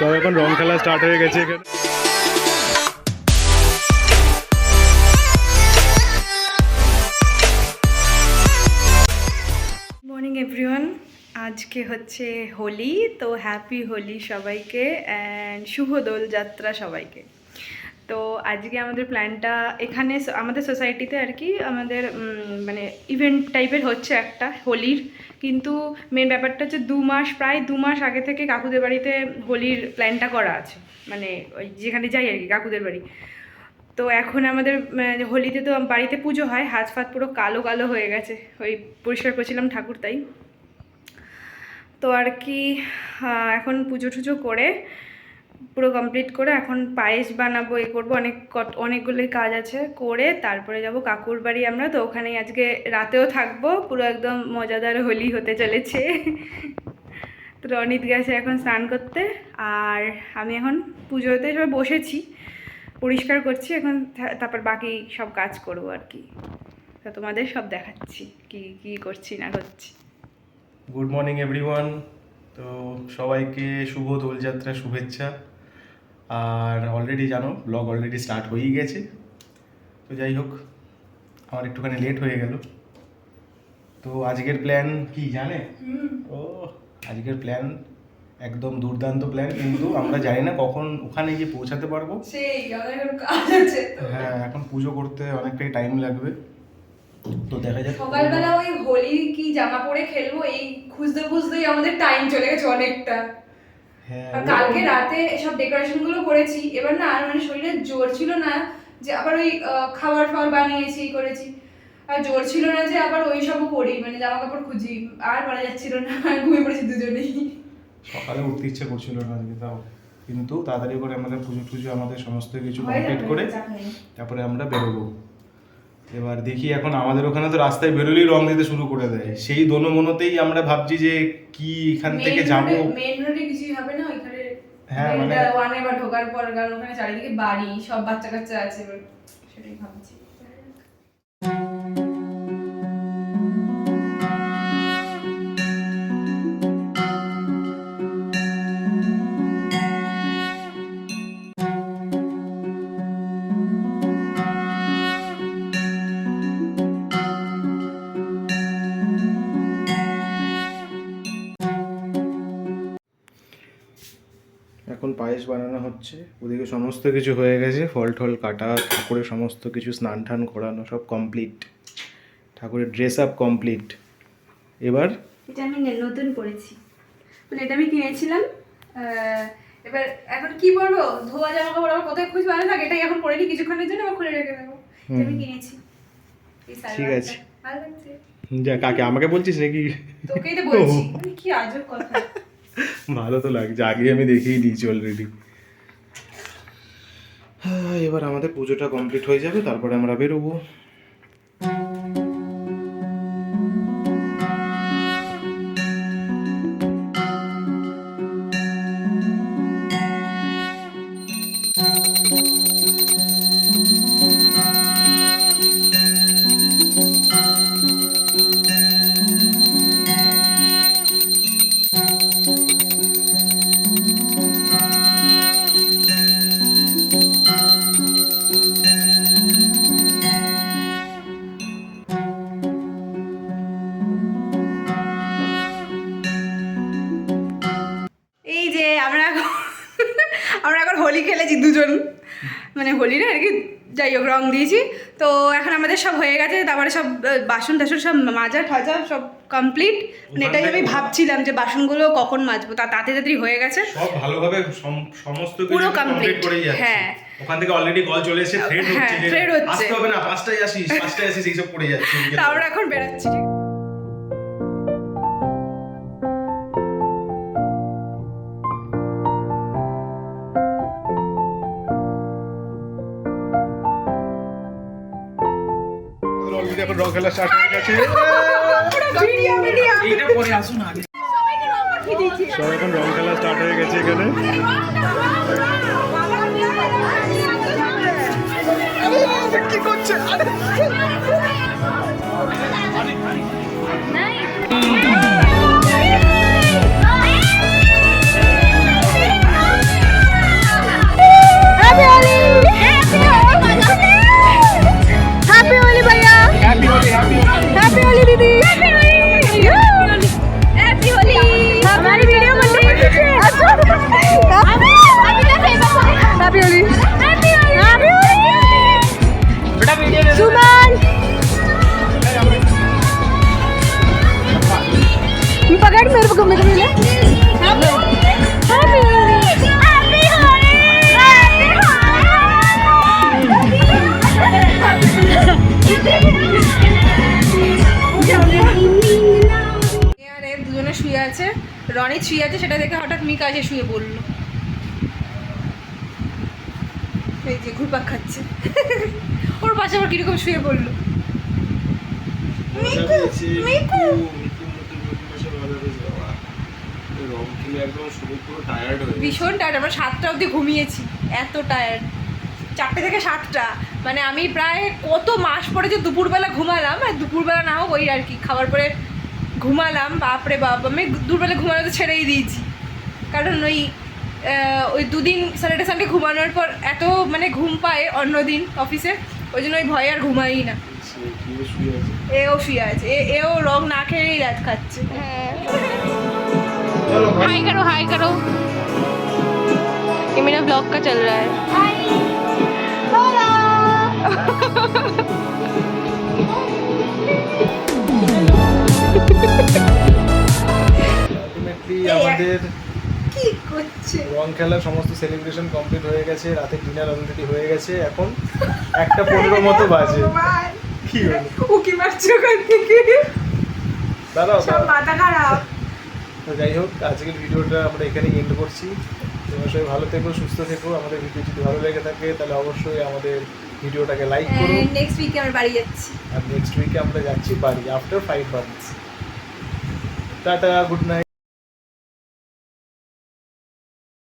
সব এখন রং খেলা স্টার্ট হয়ে গেছে এখানে। আজকে হচ্ছে হোলি, তো হ্যাপি হোলি সবাইকে অ্যান্ড শুভ দোল যাত্রা সবাইকে। তো আজকে আমাদের প্ল্যানটা এখানে আমাদের সোসাইটিতে আর কি আমাদের মানে ইভেন্ট টাইপের হচ্ছে একটা হোলির। কিন্তু মেন ব্যাপারটা হচ্ছে দু মাস প্রায় দু মাস আগে থেকে কাকুদের বাড়িতে হোলির প্ল্যানটা করা আছে। মানে ওই যেখানে যাই আর কি কাকুদের বাড়ি। তো এখন আমাদের মানে, হোলিতে তো বাড়িতে পুজো হয় হাত ফাত পুরো কালো কালো হয়ে গেছে। ওই পরিষ্কার করছিলাম ঠাকুর তাই। তো আর কি এখন পুজো টুজো করে পুরো কমপ্লিট করে এখন পায়েস বানাবো, এ করব, অনেক অনেকগুলোই কাজ আছে করে তারপরে যাব কাকুর বাড়ি আমরা, তো ওখানেই আজকে রাতেও থাকব, পুরো একদম মজাদার হোলি হতে চলেছে। তো রনিত গেছে এখন স্নান করতে, আর আমি এখন পুজোতে সব বসেছি, পরিষ্কার করছি, এখন তারপর বাকি সব কাজ করব আর কি। তা তোমাদের সব দেখাচ্ছি, কি কি করছি না করছি। গুড মর্নিং এভরিওয়ান তো সবাইকে শুভ দোলযাত্রা শুভেচ্ছা। আর অলরেডি জানো ব্লগ অলরেডি স্টার্ট হয়েই গেছে। তো যাই হোক আমার একটুখানি লেট হয়ে গেল। তো আজকের প্ল্যান কি জানে? ও আজকের প্ল্যান একদম দুর্দান্ত প্ল্যান কিন্তু আমরা জানি না কখন ওখানে গিয়ে পৌঁছাতে পারব। সেই আমাদের কাজ আছে হ্যাঁ এখন পুজো করতে অনেকটাই টাইম লাগবে। তো দেখা যাক। সকালবেলা ওই হোলি কি জামা পরে খেলব এই খুঁজতে খুঁজতেই আমাদের টাইম চলে গেছে অনেকটা। কালকে রাতে সব ডেকোরেশনগুলো করেছি। এবার না আর মানে শরীরে জোর ছিল না যে আবার ওই খাবার ফাবার বানিয়েছি করেছি। আর জোর ছিল না যে আবার ওই সবও করি মানে জামা কাপড় খুঁজি আর পারা যাচ্ছিল না ঘুমিয়ে পড়েছি দুজনেই। সকালে উঠতে ইচ্ছে করছিল না আজকে তাও। কিন্তু তাড়াতাড়ি করে আমাদের পুজো টুজো আমাদের সমস্ত কিছু কমপ্লিট করে তারপরে আমরা বেরোবো। এবার দেখি এখন আমাদের ওখানে তো রাস্তায় বেরোলেই রং দিতে শুরু করে দেয়। সেই দোনো মনোতেই আমরা ভাবছি যে কি এখান থেকে যাব। মেন রোডে কিছু হবে না ওইখানে হ্যাঁ, মানে- ওয়ানে বা ঢোকার পর কারণ ওখানে চারিদিকে বাড়ি সব বাচ্চা কাচ্চা আছে এবার সেটাই ভাবছি। এখন পায়েস বানানো হচ্ছে। ওদিকে সমস্ত কিছু হয়ে গেছে। ফল টল কাটা ঠাকুরের সমস্ত কিছু স্নান টান করানো সব কমপ্লিট ঠাকুরের ড্রেস আপ কমপ্লিট এবার? এটা আমি নতুন পড়েছি মানে এটা আমি কিনেছিলাম এবার এখন কি পরবো? ধোয়া জামা কাপড় আমার কোথায় খুঁজে ভালো থাকে এটাই এখন পরে নি কিছুক্ষণের জন্য আবার খুলে রেখে দেবো। আমি কিনেছি। ঠিক আছে। ভালো লাগছে। যা কাকে আমাকে বলছিস নাকি? তোকেই তো বলছি। মানে কি আজব কথা। ভালো তো লাগছে আগে আমি দেখেই দিয়েছি অলরেডি হ্যাঁ এবার আমাদের পুজোটা কমপ্লিট হয়ে যাবে, তারপরে আমরা বেরোবো। মানে হোলি না আর কি যাই হোক রং দিয়েছি। তো এখন আমাদের সব হয়ে গেছে তারপরে সব বাসন টাসন সব মাজা ঠাজা সব কমপ্লিট মানে এটাই আমি ভাবছিলাম যে বাসনগুলো কখন মাজবো তা তাতে তাড়াতাড়ি হয়ে গেছে। সব ভালোভাবে সমস্ত পুরো কমপ্লিট করে যাচ্ছে। হ্যাঁ। ওখান থেকে অলরেডি কল চলে এসেছে থ্রেড হ্যাঁ, হচ্ছে thread হচ্ছে। আসতে হবে না পাঁচটায় আসিস পাঁচটায় আসিস এইসব করে যাচ্ছে। তা আমরা এখন বেরাচ্ছি এখন রং খেলা স্টার্ট হয়ে গেছে। Video video. এইটা পরে আসুন সব এখন রং খেলা স্টার্ট হয়ে গেছে এখানে। কি করছে? మీ పగాడి మెరుపు మెరుపులే দুজনে শুয়ে আছে। রনির শুয়ে আছে সেটা দেখে হঠাৎ মিকা এসে শুয়ে পড়ল। এই যে ঘুরপাক খাচ্ছে। ওর পাশে আবার কীরকম শুয়ে পড়ল। Miku Miku. ভীষণ টায়ার্ড আমরা সাতটা অবধি ঘুমিয়েছি এত টায়ার্ড চারটে থেকে সাতটা। মানে আমি প্রায় কত মাস পরে যে দুপুরবেলা ঘুমালাম আর দুপুরবেলা না হোক ওই আর কি খাবার পরে ঘুমালাম বাপরে বাপ আমি দুপুরবেলা ঘুমানো তো ছেড়েই দিয়েছি। কারণ ওই ওই দুদিন স্যাটারডে সানডে ঘুমানোর পর এত মানে ঘুম পায় অন্য দিন অফিসে ওই জন্য ওই ভয়ে আর ঘুমাই না। এও শুয়ে আছে এ এও রং না খেয়েই রাত খাচ্ছে। हाय करो हाय करो ये मेरा ब्लॉग का चल रहा है আলটিমেটলি আমাদের কি করছে রং খেলার সমস্ত সেলিব্রেশন কমপ্লিট হয়ে গেছে রাতে ডিনার অলরেডি হয়ে গেছে এখন একটা পনেরো মতো বাজে কি হলো উকি মারছে ওখান থেকে দাঁড়াও সব দাঁড়াও। মাথা খারাপ তো যাই হোক আজকের ভিডিওটা আমরা এখানেই এন্ড করছি। তোমরা সবাই ভালো থেকো সুস্থ থেকো। আমাদের ভিডিও যদি ভালো লেগে থাকে তাহলে অবশ্যই আমাদের ভিডিওটাকে লাইক করো। নেক্সট উইকে আমরা বাড়ি যাচ্ছি। আর নেক্সট উইকে আমরা যাচ্ছি বাড়ি after five months tata good night